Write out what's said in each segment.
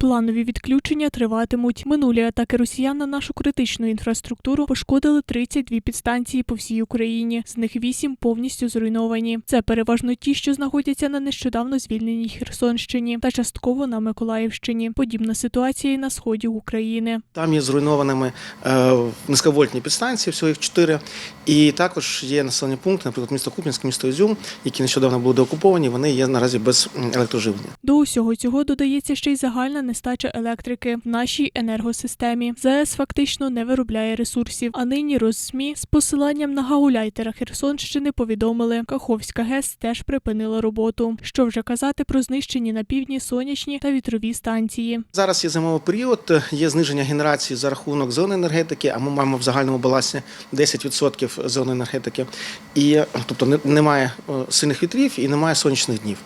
Планові відключення триватимуть. Минулі атаки росіян на нашу критичну інфраструктуру пошкодили 32 підстанції по всій Україні. З них 8 повністю зруйновані. Це переважно ті, що знаходяться на нещодавно звільненій Херсонщині та частково на Миколаївщині. Подібна ситуація і на сході України. Там є зруйнованими е, низьковольтні підстанції, всього їх чотири. І також є населені пункти, наприклад, місто Куп'янськ, місто Ізюм, які нещодавно були деокуповані. Вони є наразі без електроживлення. До усього цього додається ще й загальна нестача електрики в нашій енергосистемі. ЗАЕС фактично не виробляє ресурсів. А нині Росмі з посиланням на гауляйтера Херсонщини повідомили, Каховська ГЕС теж припинила роботу. Що вже казати про знищені на півдні сонячні та вітрові станції. Зараз є зимовий період, є зниження генерації за рахунок зеленої енергетики, а ми маємо в загальному балансі 10% зеленої енергетики. І тобто не- немає е, сильних вітрів і немає сонячних днів.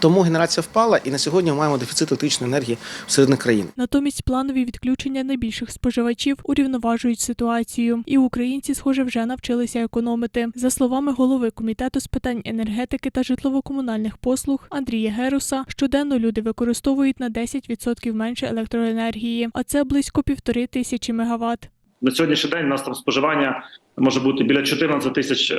Тому генерація впала, і на сьогодні ми маємо дефіцит електричної енергії всередині країни. Натомість планові відключення найбільших споживачів урівноважують ситуацію, і українці, схоже, вже навчилися економити. За словами голови комітету з питань енергетики та житлово-комунальних послуг Андрія Геруса, щоденно люди використовують на 10% менше електроенергії, а це близько півтори тисячі мегаватт. на сьогоднішній день у нас там споживання може бути біля 14 тисяч е,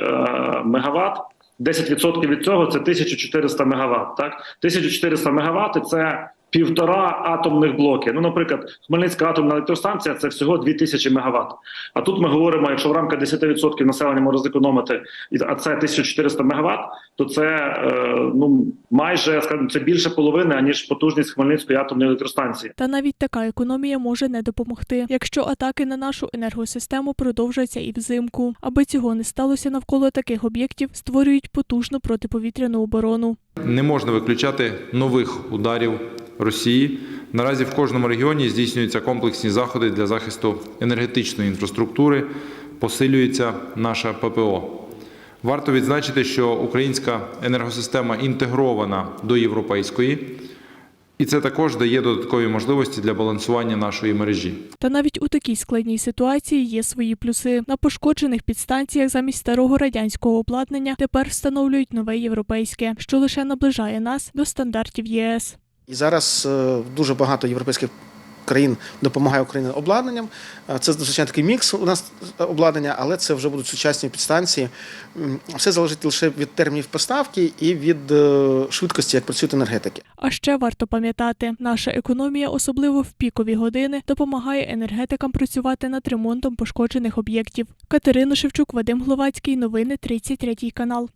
мегаватт. 10% від цього це 1400 мегаватт. Так, 1400 МВт – це півтора атомних блоки. Ну, наприклад, Хмельницька атомна електростанція це всього 2000 мегаватт. А тут ми говоримо, якщо в рамках 10% населення може зекономити, і- а це 1400 мегаватт, то це е, ну майже скажімо, це більше половини аніж потужність Хмельницької атомної електростанції. Та навіть така економія може не допомогти, якщо атаки на нашу енергосистему продовжаться і взимку. Аби цього не сталося навколо таких об'єктів, створюють потужну протиповітряну оборону. Не можна виключати нових ударів Росії. Наразі в кожному регіоні здійснюються комплексні заходи для захисту енергетичної інфраструктури, посилюється наша ППО. Варто відзначити, що українська енергосистема інтегрована до європейської, і це також дає додаткові можливості для балансування нашої мережі. Та навіть у такій складній ситуації є свої плюси. На пошкоджених підстанціях замість старого радянського обладнання тепер встановлюють нове європейське, що лише наближає нас до стандартів ЄС. І зараз е, дуже багато європейських країн допомагає Україні обладнанням. Е, Це звичайно такий мікс у нас е, обладнання, але це вже будуть сучасні підстанції. Все залежить лише від термінів поставки і від швидкості, як працюють енергетики. А ще варто пам'ятати, наша економія, особливо в пікові години, допомагає енергетикам працювати над ремонтом пошкоджених об'єктів. Катерина Шевчук, Вадим Гловацький, новини 33 канал.